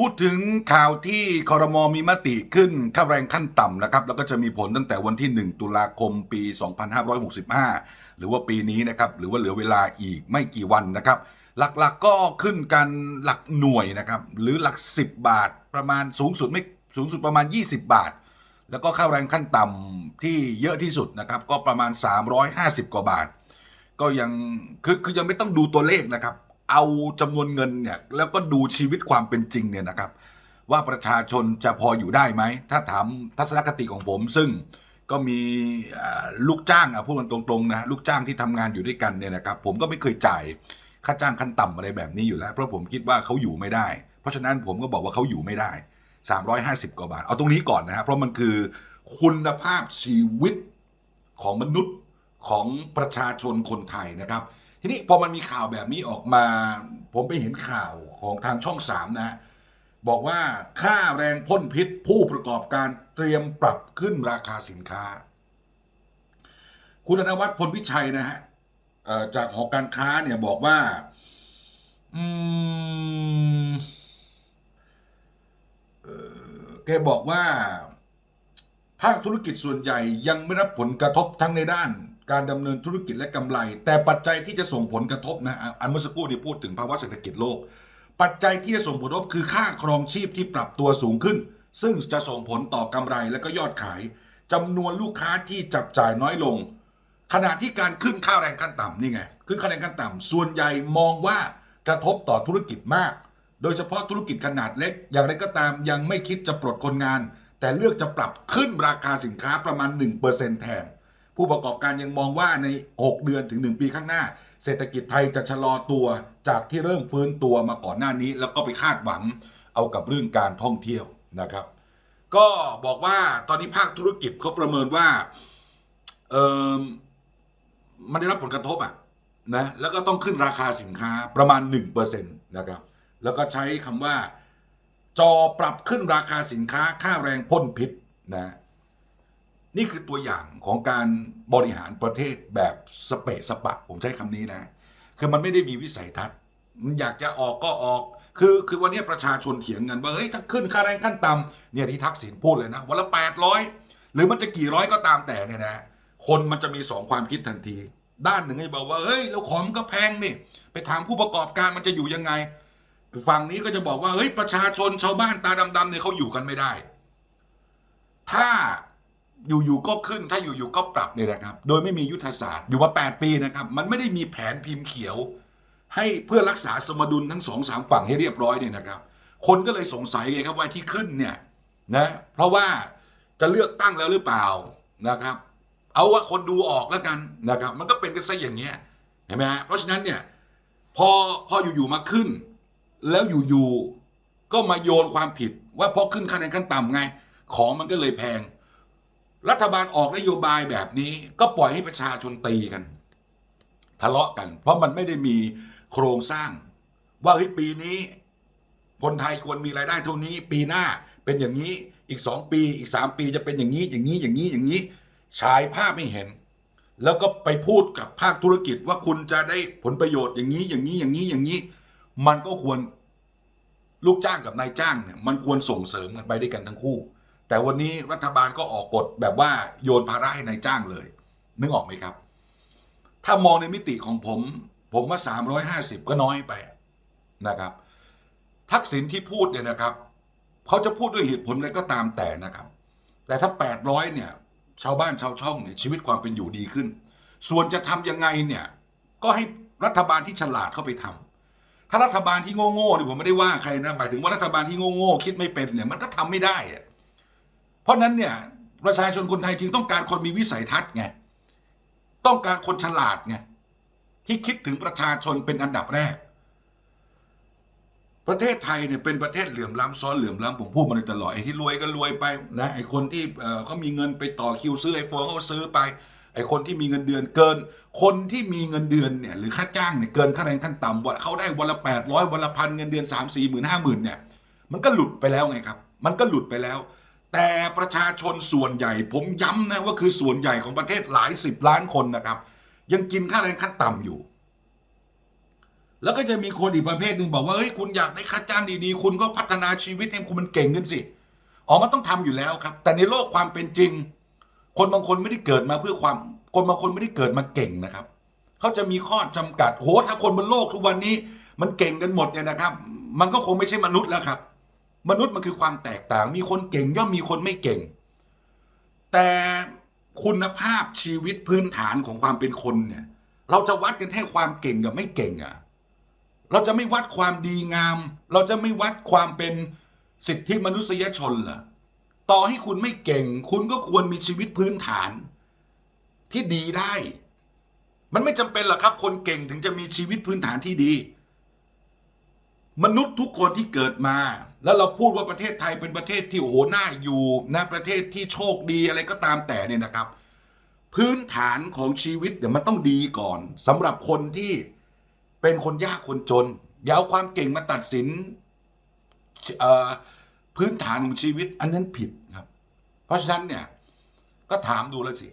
พูดถึงข่าวที่คอรมอมีมติขึ้นค่าแรงขั้นต่ำนะครับ แล้วก็จะมีผลตั้งแต่วันที่ 1 ตุลาคมปี 2565 หรือว่าปีนี้นะครับ หรือว่าเหลือเวลาอีกไม่กี่วันนะครับ หลักๆก็ขึ้นกันหลักหน่วยนะครับ หรือหลัก 10 บาทประมาณสูงสุดไม่สูงสุดประมาณ 20 บาท แล้วก็ค่าแรงขั้นต่ำที่เยอะที่สุดนะครับ ก็ประมาณ 350 กว่าบาท ก็ยังคือคือยังไม่ต้องดูตัวเลขนะครับ เอาจำนวนเงินเนี่ยแล้วก็ดูชีวิตความเป็นจริงเนี่ยนะครับ ว่าประชาชนจะพออยู่ได้ไหม ถ้าถามทัศนคติของผม ซึ่งก็มีลูกจ้างอะพูดกันตรงๆนะลูกจ้างที่ทำงานอยู่ด้วยกันเนี่ยนะครับ ผมก็ไม่เคยจ่ายค่าจ้างขั้นต่ำอะไรแบบนี้อยู่แล้ว เพราะผมคิดว่าเขาอยู่ไม่ได้ เพราะฉะนั้นผมก็บอกว่าเขาอยู่ไม่ได้ 350 กว่าบาท เอาตรงนี้ก่อนนะครับเพราะมันคือคุณภาพชีวิตของมนุษย์ของประชาชนคนไทยนะครับ ทีนี้พอมันมีข่าวแบบนี้ออกมา ผมไปเห็นข่าวของทางช่องสามนะ บอกว่าค่าแรงพ่นพิษผู้ประกอบการเตรียมปรับขึ้นราคาสินค้า คุณธนวัฒน์พลพิชัยนะฮะจากหอการค้าเนี่ยบอกว่าอืมเออแกบอกว่า ภาคธุรกิจส่วนใหญ่ยังไม่รับผลกระทบทั้งในด้าน การดำเนินธุรกิจและกำไร แต่ปัจจัยที่จะส่งผลกระทบนะอันเมื่อสักครู่นี้พูดถึงภาวะเศรษฐกิจโลก ปัจจัยที่จะส่งผลกระทบคือค่าครองชีพที่ปรับตัวสูงขึ้น ซึ่งจะส่งผลต่อกำไรและก็ยอดขายจำนวนลูกค้าที่จับจ่ายน้อยลง ขณะที่การขึ้นค่าแรงขั้นต่ำนี่ไงขึ้นค่าแรงขั้นต่ำส่วนใหญ่มองว่ากระทบต่อธุรกิจมาก โดยเฉพาะธุรกิจขนาดเล็ก อย่างไรก็ตามยังไม่คิดจะปลดคนงาน แต่เลือกจะปรับขึ้นราคาสินค้าประมาณ 1%แทน ผู้ประกอบการยังมองว่าใน 6 เดือนถึง 1 ปีข้างหน้า เศรษฐกิจไทยจะชะลอตัวจากที่เริ่มฟื้นตัวมาก่อนหน้านี้ แล้วก็ไปคาดหวังเอากับเรื่องการท่องเที่ยวนะครับ ก็บอกว่าตอนนี้ภาคธุรกิจเขาประเมินว่าเออมันได้รับผลกระทบอะนะแล้วก็ต้องขึ้นราคาสินค้าประมาณ 1%นะครับ แล้วก็ใช้คำว่า จอปรับขึ้นราคาสินค้าค่าแรงพ่นพิษนะ นี่คือตัวอย่างของการบริหารประเทศแบบสเปะสปะ ผมใช้คำนี้นะ คือมันไม่ได้มีวิสัยทัศน์มันอยากจะออกก็ออก คือคือวันนี้ประชาชนเถียงกันว่าเฮ้ยถ้าขึ้นค่าแรงขั้นต่ำเนี่ยที่ทักษิณพูดเลยนะวันละแปดร้อยหรือมันจะกี่ร้อยก็ตามแต่เนี่ยนะ คนมันจะมีสองความคิดทันที ด้านหนึ่งก็จะบอกว่าเฮ้ยแล้วของมันก็แพงนี่ไปถามผู้ประกอบการมันจะอยู่ยังไงฝั่งนี้ก็จะบอกว่าเฮ้ยประชาชนชาวบ้านตาดำๆเนี่ยเขาอยู่กันไม่ได้ ถ้า อยู่ๆก็ขึ้นถ้าอยู่ๆก็ปรับเนี่ยนะครับ โดยไม่มียุทธศาสตร์อยู่มา 8 ปีนะครับ มันไม่ได้มีแผนพิมพ์เขียว ให้เพื่อรักษาสมดุลทั้งสองสามฝั่งให้เรียบร้อยเนี่ยนะครับ คนก็เลยสงสัยไงครับว่าที่ขึ้นเนี่ยนะเพราะว่าจะเลือกตั้งแล้วหรือเปล่านะครับ เอาว่าคนดูออกแล้วกันนะครับ มันก็เป็นกันซะอย่างเงี้ยเห็นไหมฮะเพราะฉะนั้นเนี่ยพอพออยู่ๆมาขึ้น แล้วอยู่ๆก็มาโยนความผิดว่าเพราะขึ้นค่าแรงขั้นต่ำไง ของมันก็เลยแพง รัฐบาลออกนโยบายแบบนี้ ก็ปล่อยให้ประชาชนตีกัน ทะเลาะกัน เพราะมันไม่ได้มีโครงสร้าง ว่าเฮ้ยปีนี้ คนไทยควรมีรายได้เท่านี้ ปีหน้าเป็นอย่างนี้อีกสองปีอีกสามปีจะเป็นอย่างนี้อย่างนี้อย่างนี้อย่างนี้ฉายภาพไม่เห็น แล้วก็ไปพูดกับภาคธุรกิจว่าคุณจะได้ผลประโยชน์อย่างนี้อย่างนี้อย่างนี้อย่างนี้ มันก็ควรลูกจ้างกับนายจ้างเนี่ยมันควรส่งเสริมกันไปด้วยกันทั้งคู่ แต่วันนี้รัฐบาลก็ออกกฎแบบว่าโยนภาระให้นายจ้างเลย นึกออกไหมครับ ถ้ามองในมิติของผม ผมว่า 350 ก็น้อยไปนะครับ ทักษิณที่พูดเนี่ยนะครับ เขาจะพูดด้วยเหตุผลอะไรก็ตามแต่นะครับ แต่ถ้า 800 เนี่ย ชาวบ้านชาวช่องเนี่ยชีวิตความเป็นอยู่ดีขึ้น ส่วนจะทำยังไงเนี่ย ก็ให้รัฐบาลที่ฉลาดเข้าไปทำถ้ารัฐบาลที่โง่ๆเนี่ยผมไม่ได้ว่าใครนะหมายถึงว่ารัฐบาลที่โง่ๆคิดไม่เป็นเนี่ยมันก็ทำไม่ได้อะ เพราะนั้นเนี่ยประชาชนคนไทยจึงต้องการคนมีวิสัยทัศน์ไงต้องการคนฉลาดไงที่คิดถึงประชาชนเป็นอันดับแรก ประเทศไทยเนี่ยเป็นประเทศเหลื่อมล้ำซ้อนเหลื่อมล้ำผมพูดมาโดยตลอดไอ้ที่รวยก็รวยไปนะไอ้คนที่เอ่อเขามีเงินไปต่อคิวซื้อไอโฟนเขาซื้อไปไอ้คนที่มีเงินเดือนเกิน คนที่มีเงินเดือนเนี่ยหรือค่าจ้างเนี่ยเกินค่าแรงขั้นต่ำวันเขาได้วันละแปดร้อยวันละพันเงินเดือนสามสี่หมื่นห้าหมื่นเนี่ยมันก็หลุดไปแล้วไงครับ มันก็หลุดไปแล้ว แต่ประชาชนส่วนใหญ่ ผมย้ำนะว่าคือส่วนใหญ่ของประเทศหลายสิบล้านคนนะครับ ยังกินค่าแรงขั้นต่ำอยู่ แล้วก็จะมีคนอีกประเภทหนึ่งบอกว่าเฮ้ยคุณอยากได้ค่าจ้างดีๆ คุณก็พัฒนาชีวิตให้คุณมันเก่งขึ้นสิอ๋อมันต้องทำอยู่แล้วครับ แต่ในโลกความเป็นจริง คนบางคนไม่ได้เกิดมาเพื่อความคนบางคนไม่ได้เกิดมาเก่งนะครับเขาจะมีข้อจำกัดโหถ้าคนบนโลกทุกวันนี้ มันเก่งกันหมดเนี่ยนะครับ มันก็คงไม่ใช่มนุษย์แล้วครับ มนุษย์มันคือความแตกต่าง มีคนเก่งย่อมมีคนไม่เก่ง แต่คุณภาพชีวิตพื้นฐานของความเป็นคนเนี่ย เราจะวัดกันแค่ความเก่งกับไม่เก่งอะ่ะ เราจะไม่วัดความดีงาม เราจะไม่วัดความเป็นสิทธิมนุษยชนเหรอต่อให้คุณไม่เก่ง คุณก็ควรมีชีวิตพื้นฐาน ที่ดีได้ มันไม่จำเป็นหรอกครับ คนเก่งถึงจะมีชีวิตพื้นฐานที่ดี มนุษย์ทุกคนที่เกิดมา แล้วเราพูดว่าประเทศไทยเป็นประเทศที่โอ้โหน่าอยู่นะประเทศที่โชคดีอะไรก็ตามแต่เนี่ยนะครับ พื้นฐานของชีวิตเดี๋ยวมันต้องดีก่อนสำหรับคนที่เป็นคนยากคนจนอย่าเอาความเก่งมาตัดสินพื้นฐานของชีวิต อันนั้นผิดครับ เพราะฉะนั้นเนี่ยก็ถามดูแล้วสิ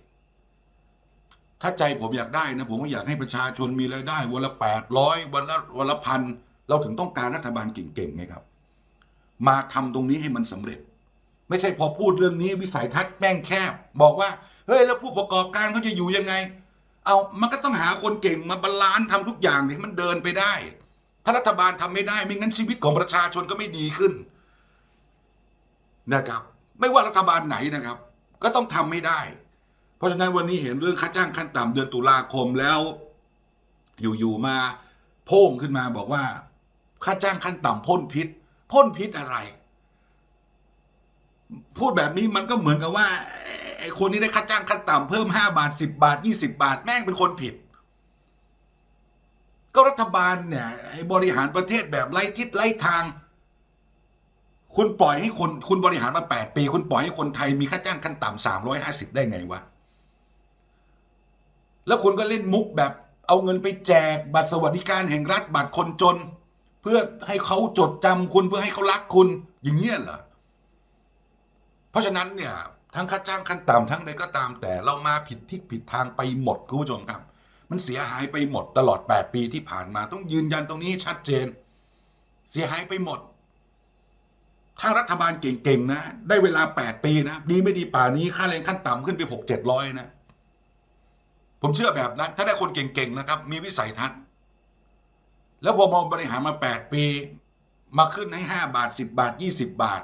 ถ้าใจผมอยากได้นะ ผมก็อยากให้ประชาชนมีรายได้ วันละแปดร้อยวันละวันละพัน เราถึงต้องการรัฐบาลเก่งๆไงครับ มาทำตรงนี้ให้มันสำเร็จ ไม่ใช่พอพูดเรื่องนี้วิสัยทัศน์แม่งแคบ บอกว่าเฮ้ยแล้วผู้ประกอบการเขาจะอยู่ยังไง เอามันก็ต้องหาคนเก่งมาบาลานซ์ทำทุกอย่างให้มันเดินไปได้ ถ้ารัฐบาลทำไม่ได้ไม่งั้นชีวิตของประชาชนก็ไม่ดีขึ้นนะครับ ไม่ว่ารัฐบาลไหนนะครับ ก็ต้องทำไม่ได้ เพราะฉะนั้นวันนี้เห็นเรื่องค่าจ้างขั้นต่ำเดือนตุลาคมแล้ว อยู่ๆมาโพ่งขึ้นมาบอกว่า ค่าจ้างขั้นต่ำพ่นพิษพ่นพิษอะไร พูดแบบนี้มันก็เหมือนกับว่าไอ้คนที่ได้ค่าจ้างขั้นต่ำเพิ่มห้าบาทสิบาทยี่สิบาท แม่งเป็นคนผิด ก็รัฐบาลเนี่ยไอ้บริหารประเทศแบบไร้ทิศไร้ทาง คุณปล่อยให้คนคุณบริหารมาแปดปี คุณปล่อยให้คนไทยมีค่าจ้างขั้นต่ำสามร้อยห้าสิบได้ไงวะ แล้วคุณก็เล่นมุกแบบเอาเงินไปแจกบัตรสวัสดิการแห่งรัฐบัตรคนจน เพื่อให้เขาจดจำคุณเพื่อให้เขารักคุณอย่างเงี้ยเหรอเพราะฉะนั้นเนี่ยทั้งค่าจ้างขั้นต่ำทั้งใดก็ตามแต่เรามาผิดทิศผิดทางไปหมดคุณผู้ชมครับ มันเสียหายไปหมดตลอด 8 ปีที่ผ่านมาต้องยืนยันตรงนี้ชัดเจน เสียหายไปหมด ถ้ารัฐบาลเก่งๆนะ ได้เวลา 8 ปีนะดีไม่ดีป่านี้ค่าแรงขั้นต่ำขึ้นไปหกเจ็ดร้อยนะ ผมเชื่อแบบนั้น ถ้าได้คนเก่งๆนะครับ มีวิสัยทัศน์ แล้วพอมองบริหารมา 8 ปี มาขึ้นให้ 5 บาท 10 บาท 20 บาท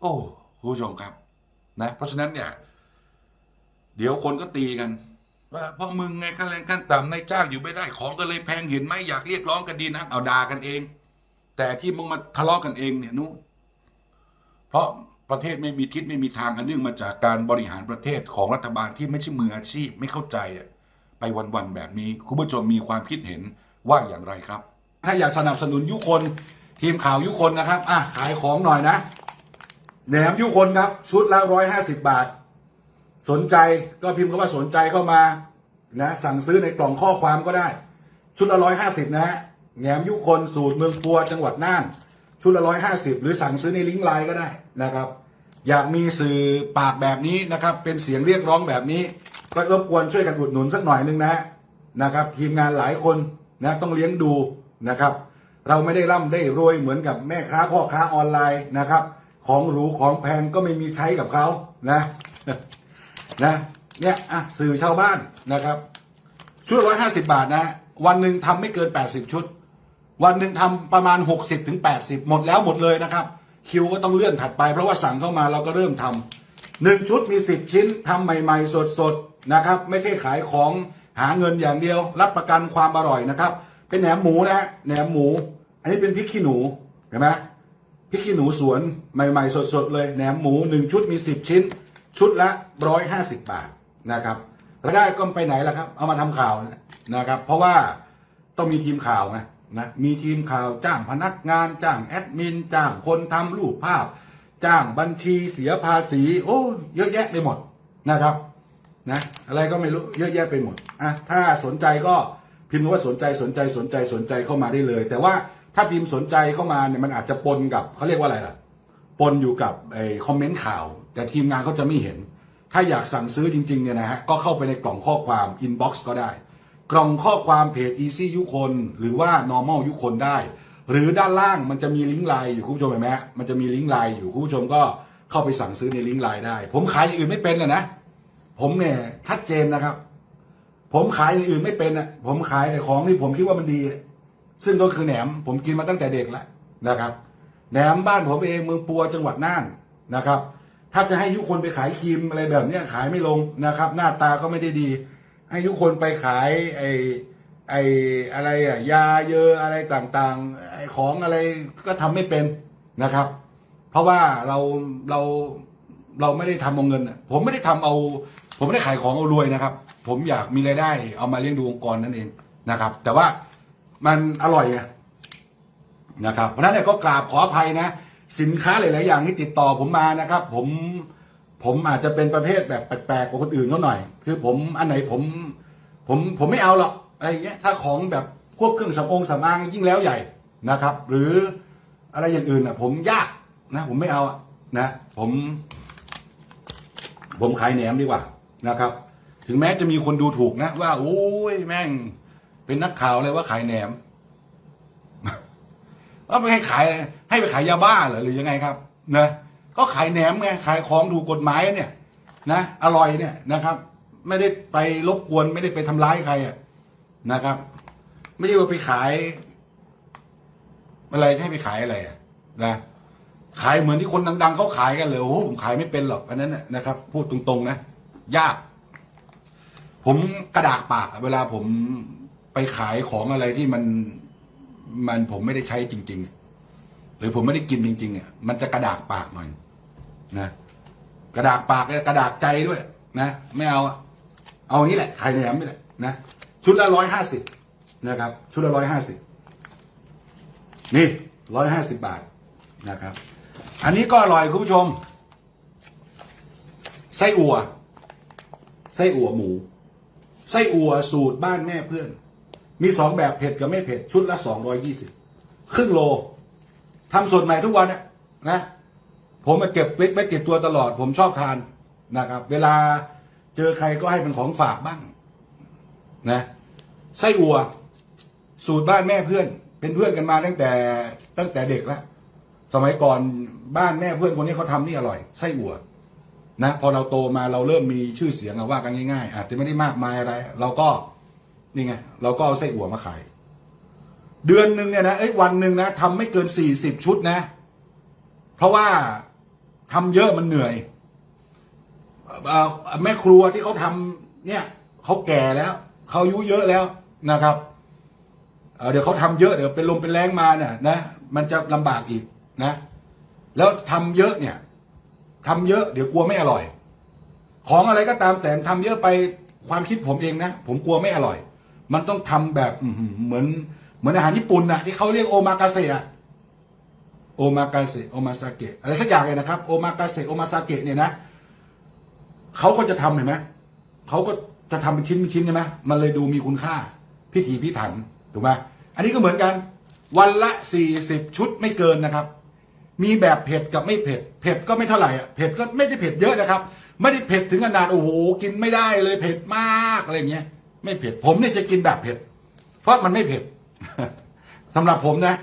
โอ้คุณผู้ชมครับนะเพราะฉะนั้นเนี่ย เดี๋ยวคนก็ตีกันว่าพราะมึงไงค่าแรงขั้นต่ำนายจ้างอยู่ไม่ได้ของก็เลยแพงเห็นไหมอยากเรียกร้องกันดีนะเอาด่ากันเอง แต่ที่มึงมาทะเลาะกันเองเนี่ยนู้นเพราะประเทศไม่มีทิศไม่มีทางอันเนื่องมาจากการบริหารประเทศของรัฐบาลที่ไม่ใช่มืออาชีพไม่เข้าใจอะ ไปวันๆแบบนี้คุณผู้ชมมีความคิดเห็นว่าอย่างไรครับ ถ้าอยากสนับสนุนยุคนทีมข่าวยุคนนะครับอะขายของหน่อยนะแหนมยุคนครับ ชุดละร้อยห้าสิบบาท สนใจก็พิมพ์คำว่าสนใจเข้ามานะสั่งซื้อในกล่องข้อความก็ได้ ชุดละร้อยห้าสิบนะฮะแหนมยุคนสูตรเมืองปัวจังหวัดน่าน ชุดละร้อยห้าสิบหรือสั่งซื้อในลิงก์ไลน์ก็ได้นะครับ อยากมีสื่อปากแบบนี้นะครับ เป็นเสียงเรียกร้องแบบนี้ ก็รบกวนช่วยกันอุดหนุนสักหน่อยนึงนะนะครับ ทีมงานหลายคนนะต้องเลี้ยงดูนะครับ เราไม่ได้ร่ำได้รวยเหมือนกับแม่ค้าพ่อค้าออนไลน์นะครับ ของหรูของแพงก็ไม่มีใช้กับเขานะนะเนี่ยอะสื่อชาวบ้านนะครับ ชุดร้อยห้าสิบาทนะ วันหนึ่งทำไม่เกินแปดสิบชุด วันหนึ่งทำประมาณหกสิบถึงแปดสิบหมดแล้วหมดเลยนะครับ คิวก็ต้องเลื่อนถัดไปเพราะว่าสั่งเข้ามาเราก็เริ่มทำหนึ่งชุดมีสิบชิ้นทำใหม่ ๆ สดๆ นะครับ ไม่ใช่ขายของหาเงินอย่างเดียว รับประกันความอร่อยนะครับ เป็นแหนมหมูนะฮะแหนมหมู อันนี้เป็นพริกขี้หนูเห็นไหมพริกขี้หนูสวนใหม่ ๆ สดๆเลยแหนมหมูหนึ่งชุดมีสิบชิ้น ชุดละร้อยห้าสิบบาทนะครับแล้วได้ก็ไปไหนล่ะครับ เอามาทำข่าวนะครับ เพราะว่าต้องมีทีมข่าวไงนะมีทีมข่าวจ้างพนักงาน จ้างแอดมิน จ้างคนทำรูปภาพ จ้างบัญชีเสียภาษี โอ้ เยอะแยะไปหมดนะครับ นะอะไรก็ไม่รู้เยอะแยะไปหมดอะถ้าสนใจก็พิมพ์ว่าสนใจสนใจสนใจสนใจเข้ามาได้เลย แต่ว่าถ้าพิมพ์สนใจเข้ามาเนี่ยมันอาจจะปนกับเขาเรียกว่าอะไรล่ะ ปนอยู่กับไอ้คอมเมนต์ข่าว แต่ทีมงานเขาจะไม่เห็น ถ้าอยากสั่งซื้อจริงๆเนี่ยนะฮะก็เข้าไปในกล่องข้อความอินบ็อกซ์ก็ได้ กล่องข้อความเพจ Easy ยุคนหรือว่า normal ยุคนได้ หรือด้านล่างมันจะมีลิงก์ไลน์อยู่คุณผู้ชมเห็นไหมมันจะมีลิงก์ไลน์อยู่คุณผู้ชมก็เข้าไปสั่งซื้อในลิงก์ไลน์ได้ ผมขายอย่างอื่นไม่เป็นนะนะ ผมเนี่ยชัดเจนนะครับ ผมขายอย่างอื่นไม่เป็นอะ ผมขายแต่ของที่ผมคิดว่ามันดี ซึ่งก็คือแหนม ผมกินมาตั้งแต่เด็กแล้วนะครับแหนมบ้านผมเองเมืองปัวจังหวัดน่านนะครับ ถ้าจะให้ยุคนไปขายครีมอะไรแบบเนี้ยขายไม่ลงนะครับ หน้าตาก็ไม่ได้ดี ให้ยุคนไปขายไอ้ไอ้อะไรอะยาเยอะอะไรต่างๆไอ้ของอะไรก็ทำไม่เป็นนะครับ เพราะว่าเราเราเราไม่ได้ทำเอาเงิน ผมไม่ได้ทำเอา ผมไม่ได้ขายของเอารวยนะครับ ผมอยากมีรายได้เอามาเลี้ยงดูองค์กรนั่นเองนะครับ แต่ว่ามันอร่อยไงนะครับ เพราะฉะนั้นเนี่ยก็กราบขออภัยนะ สินค้าหลาย ๆ อย่างที่ติดต่อผมมานะครับ ผมผมอาจจะเป็นประเภทแบบแปลก ๆ กว่าคนอื่นเขาหน่อย คือผมอันไหนผม ผมผมไม่เอาหรอกอะไรเงี้ยถ้าของแบบพวกเครื่องสำอางสำอางยิ่งแล้วใหญ่นะครับ หรืออะไรอย่างอื่นอะ ผมยากนะ ผมไม่เอาอะนะ ผม ผมขายแหนมดีกว่า นะครับ ถึงแม้จะมีคนดูถูกนะ ว่า โอ้ยแม่ง เป็นนักข่าวเลยว่าขายแหนมว่าไม่ให้ขาย ให้ไปขายยาบ้าเหรอหรือยังไงครับนะก็ขายแหนมไงขายของถูกกฎหมายเนี่ยนะอร่อยเนี่ยนะครับ ไม่ได้ไปรบกวนไม่ได้ไปทำร้ายใครอะนะครับ ไม่ได้ว่าไปขายอะไรให้ไปขายอะไรอะนะขายเหมือนที่คนดัง ๆเขาขายกันเลยโอ้ผมขายไม่เป็นหรอกอันนั้นนะครับ พูดตรงๆนะ ยาก ผมกระดากปากอะเวลาผมไปขายของอะไรที่มันมันผมไม่ได้ใช้จริง ๆ หรือผมไม่ได้กินจริงๆอะมันจะกระดากปากหน่อยนะกระดากปากกระดากใจด้วยนะไม่เอาอะเอานี้แหละไข่แหนมนี่แหละนะชุดละร้อยห้าสิบนะครับ ชุดละร้อยห้าสิบนี่ร้อยห้าสิบบาทนะครับ อันนี้ก็อร่อยคุณผู้ชม ไส้อั่ว ไส้อั่วหมู ไส้อั่วสูตรบ้านแม่เพื่อน มีสองแบบเผ็ดกับไม่เผ็ดชุดละสองรอยี่สิบครึ่งโลทำสดใหม่ทุกวันนะนะผมมาเก็บไว้ไว้เก็บตัวตลอด ผมชอบทานนะครับ เวลาเจอใครก็ให้เป็นของฝากบ้าง นะไส้อั่วสูตรบ้านแม่เพื่อน เป็นเพื่อนกันมาตั้งแต่ตั้งแต่เด็กแล้วสมัยก่อนบ้านแม่เพื่อนคนนี้เขาทำนี่อร่อยไส้อั่ว นะพอเราโตมาเราเริ่มมีชื่อเสียงอะว่ากันง่ายๆอาจจะไม่ได้มากมายอะไร เราก็นี่ไงเราก็เอาไส้อั่วมาขายเดือนหนึ่งเนี่ยนะเอ้ยวันหนึ่งนะทำไม่เกินสี่สิบชุดนะ เพราะว่าทำเยอะมันเหนื่อยแม่ครัวที่เขาทำเนี่ยเขาแก่แล้วเขาอายุเยอะแล้วนะครับเเดี๋ยวเขาทำเยอะเดี๋ยวเป็นลมเป็นแรงมาเนี่ยนะมันจะลำบากอีกนะ แล้วทำเยอะเนี่ย ทำเยอะเดี๋ยวกลัวไม่อร่อย ของอะไรก็ตามแต่ทำเยอะไปความคิดผมเองนะผมกลัวไม่อร่อย มันต้องทำแบบเหมือนเหมือนอาหารญี่ปุ่นนะที่เขาเรียกโอมากาเสะโอมากาเสะโอมาซาเกะอะไรสักอย่างเลยนะครับโอมากาเสะโอมาซาเกะเนี่ยนะเขาก็จะทำเห็นไหมเขาก็จะทำเป็นชิ้นเป็นชิ้นใช่ไหมมันเลยดูมีคุณค่า พิถีพิถันถูกไหมอันนี้ก็เหมือนกัน วันละสี่สิบชุดไม่เกินนะครับ มีแบบเผ็ดกับไม่เผ็ด เผ็ดก็ไม่เท่าไหร่อะ เผ็ดก็ไม่ได้เผ็ดเยอะนะครับ ไม่ได้เผ็ดถึงขนาดโอ้โหกินไม่ได้เลยเผ็ดมากอะไรเงี้ย ไม่เผ็ด ผมเนี่ยจะกินแบบเผ็ด เพราะมันไม่เผ็ดสำหรับผมนะ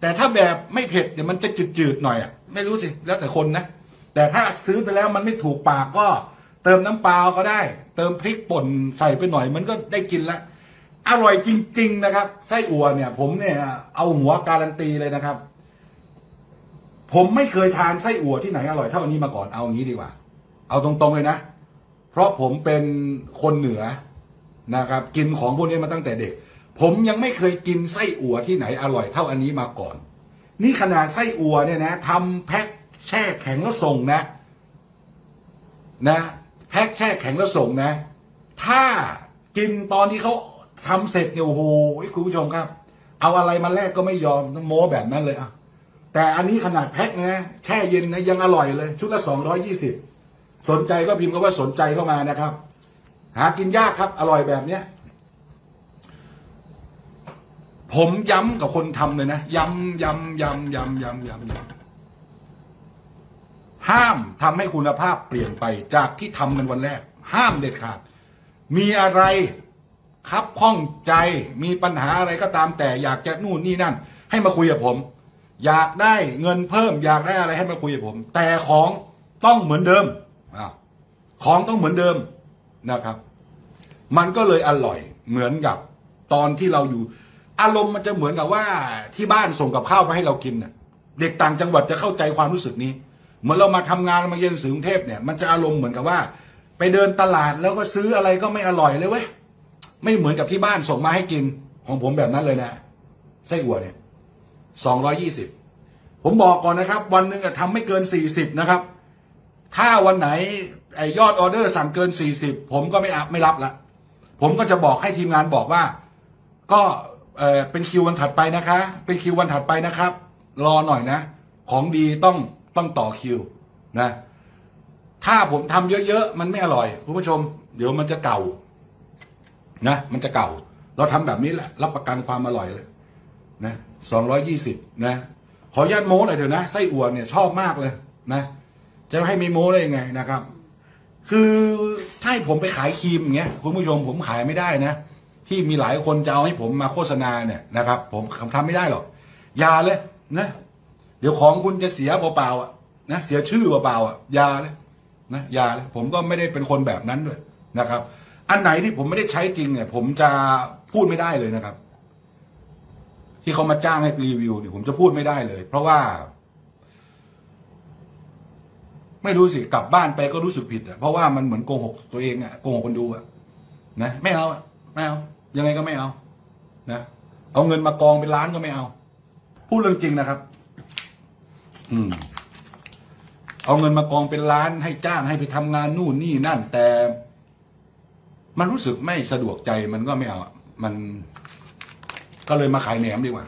แต่ถ้าแบบไม่เผ็ดเดี๋ยวมันจะจืดๆหน่อยอะ ไม่รู้สิ แล้วแต่คนนะ แต่ถ้าซื้อไปแล้วมันไม่ถูกปากก็ เติมน้ำปลาก็ได้ เติมพริกป่นใส่ไปหน่อย มันก็ได้กินล้วอร่อยจริง ๆ นะครับ ไส้อั่วเนี่ย ผมเนี่ยเอาหัวการันตีเลยนะครับ ผมไม่เคยทานไส้อั่วที่ไหนอร่อยเท่านี้มาก่อนเอางี้ดีกว่า เอาตรงๆเลยนะ เพราะผมเป็นคนเหนือนะครับ กินของพวกนี้มาตั้งแต่เด็ก ผมยังไม่เคยกินไส้อั่วที่ไหนอร่อยเท่าอันนี้มาก่อน นี่ขนาดไส้อั่วเนี่ยนะทำแพ็คแช่แข็งแล้วส่งนะ นะแพ็คแช่แข็งแล้วส่งนะ ถ้ากินตอนที่เขาทำเสร็จเนี่ยโอ้โหคุณผู้ชมครับ เอาอะไรมาแลกก็ไม่ยอมต้องโม้แบบนั้นเลยอะ แต่อันนี้ขนาดแพ็คนะแช่เย็นนะยังอร่อยเลย ชุดละสองร้อยี่สิบสนใจก็พิมพ์ก็ว่าสนใจเข้ามานะครับ หากินยากครับ อร่อยแบบเนี้ยผมย้ำกับคนทำเลยนะย้ำย้ำย้ำย้ำย้ำย้ำย้ำห้ามทำให้คุณภาพเปลี่ยนไปจากที่ทำกันวันแรก ห้ามเด็ดขาด มีอะไรครับข้องใจมีปัญหาอะไรก็ตามแต่อยากจะนู่นนี่นั่น ให้มาคุยกับผม อยากได้เงินเพิ่ม อยากได้อะไรให้มาคุยกับผม แต่ของต้องเหมือนเดิมอของต้องเหมือนเดิมนะครับ มันก็เลยอร่อยเหมือนกับตอนที่เราอยู่ อารมณ์มันจะเหมือนกับว่าที่บ้านส่งกับข้าวมาให้เรากินน่ะเด็กต่างจังหวัดจะเข้าใจความรู้สึกนี้เหมือนเรามาทำงานมาเรียนหนังสือกรุงเทพเนี่ยมันจะอารมณ์เหมือนกับว่า ไปเดินตลาดแล้วก็ซื้ออะไรก็ไม่อร่อยเลยเว้ยไม่เหมือนกับที่บ้านส่งมาให้กินของผมแบบนั้นเลยนะไส้อั่วเนี่ย สองร้อยี่สิบผมบอกก่อนนะครับ วันหนึ่งอะทำไม่เกินสี่สิบนะครับ ถ้าวันไหนไอยอดออเดอร์สั่งเกินสี่สิบผมก็ไม่อัพไม่รับละผมก็จะบอกให้ทีมงานบอกว่า ก็เออเป็นคิววันถัดไปนะคะ เป็นคิววันถัดไปนะครับ รอหน่อยนะ ของดีต้องต้องต่อคิวนะ ถ้าผมทำเยอะๆ มันไม่อร่อยคุณผู้ชม เดี๋ยวมันจะเก่านะ มันจะเก่า เราทำแบบนี้แหละ รับประกันความอร่อยเลยนะ สองร้อยี่สิบนะ ขออนุญาตโม้หน่อยเถอะนะไส้อั่วเนี่ยชอบมากเลยนะ จะให้ไม่โม้ได้ยังไงนะครับ คือถ้าให้ผมไปขายครีมอย่างเงี้ยคุณผู้ชมผมขายไม่ได้นะ ที่มีหลายคนจะเอาให้ผมมาโฆษณาเนี่ยนะครับ ผมทำไม่ได้หรอกอย่าเลยนะ เดี๋ยวของคุณจะเสียเปล่าๆอะนะเสียชื่อเปล่าๆอะอย่าเลยนะอย่าเลยผมก็ไม่ได้เป็นคนแบบนั้นด้วยนะครับ อันไหนที่ผมไม่ได้ใช้จริงเนี่ย ผมจะพูดไม่ได้เลยนะครับ ที่เขามาจ้างให้รีวิวเนี่ยผมจะพูดไม่ได้เลย เพราะว่า ไม่รู้สิกลับบ้านไปก็รู้สึกผิดอะเพราะว่ามันเหมือนโกหกตัวเองอะโกหกคนดูอะนะไม่เอาไม่เอายังไงก็ไม่เอา นะเอาเงินมากองเป็นล้านก็ไม่เอา พูดเรื่องจริงนะครับ อืม เอาเงินมากองเป็นล้านให้จ้างให้ไปทำงานนู่นนี่นั่น แต่ มันรู้สึกไม่สะดวกใจมันก็ไม่เอา มัน ก็เลยมาขายแหนมดีกว่า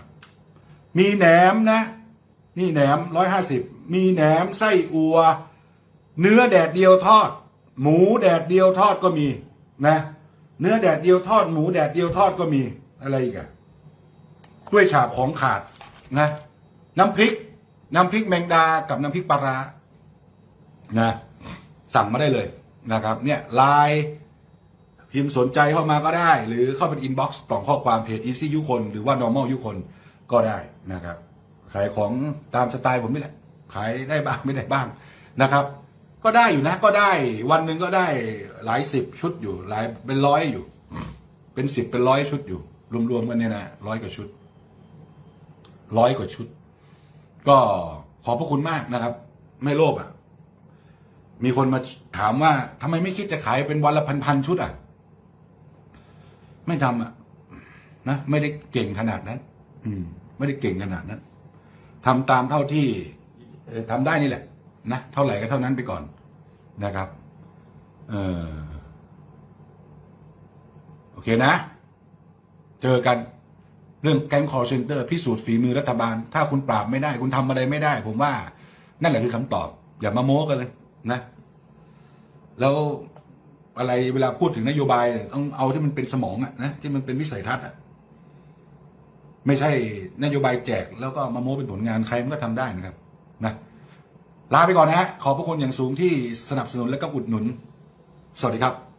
มีแหนมนะ นี่แหนมร้อยห้าสิบมีแหนมไส้อัว เนื้อแดดเดียวทอด หมูแดดเดียวทอดก็มีนะ เนื้อแดดเดียวทอดหมูแดดเดียวทอดก็มีอะไรอีกอะด้วยฉาบของขาดนะ น้ำพริก น้ำพริกแมงดากับน้ำพริกปลาร้านะ สั่งมาได้เลยนะครับ เนี่ยลน์ พิมพ์สนใจเข้ามาก็ได้ หรือเข้าเป็นอินบ็อกซ์กล่องข้อความเพจ Easy ยุคนหรือว่า Normal ยุคนก็ได้นะครับ ขายของตามสไตล์ผมนี่แหละ ขายได้บ้างไม่ได้บ้างนะครับ ก็ได้อยู่นะก็ได้วันหนึ่งก็ได้หลายสิบชุดอยู่หลายเป็นร้อยอยู่ เป็นสิบเป็นร้อยชุดอยู่ รวมๆกันเนี่ยนะร้อยกว่าชุดร้อยกว่าชุด ก็ขอบพระคุณมากนะครับ ไม่โลภอะ มีคนมาถามว่าทำไมไม่คิดจะขายเป็นวันละพันๆชุดอะ ไม่ทำอะนะไม่ได้เก่งขนาดนั้น อืม ไม่ได้เก่งขนาดนั้นทำตามเท่าที่เอ่อทำได้นี่แหละนะเท่าไหร่ก็เท่านั้นไปก่อนนะครับ เออโอเคนะ เจอกันเรื่องแก๊งคอร์เซนเตอร์พิสูจน์ฝีมือรัฐบาล ถ้าคุณปราบไม่ได้ คุณทำอะไรไม่ได้ ผมว่า นั่นแหละคือคำตอบ อย่ามาโม้กันเลยนะ แล้ว อะไรเวลาพูดถึงนโยบายเนี่ยต้องเอาที่มันเป็นสมองอะนะที่มันเป็นวิสัยทัศน์อะไม่ใช่นโยบายแจกแล้วก็มาโม้เป็นผลงานใครมันก็ทำได้นะครับนะลาไปก่อนนะฮะขอบพระคุณอย่างสูงที่สนับสนุนและก็อุดหนุน สวัสดีครับ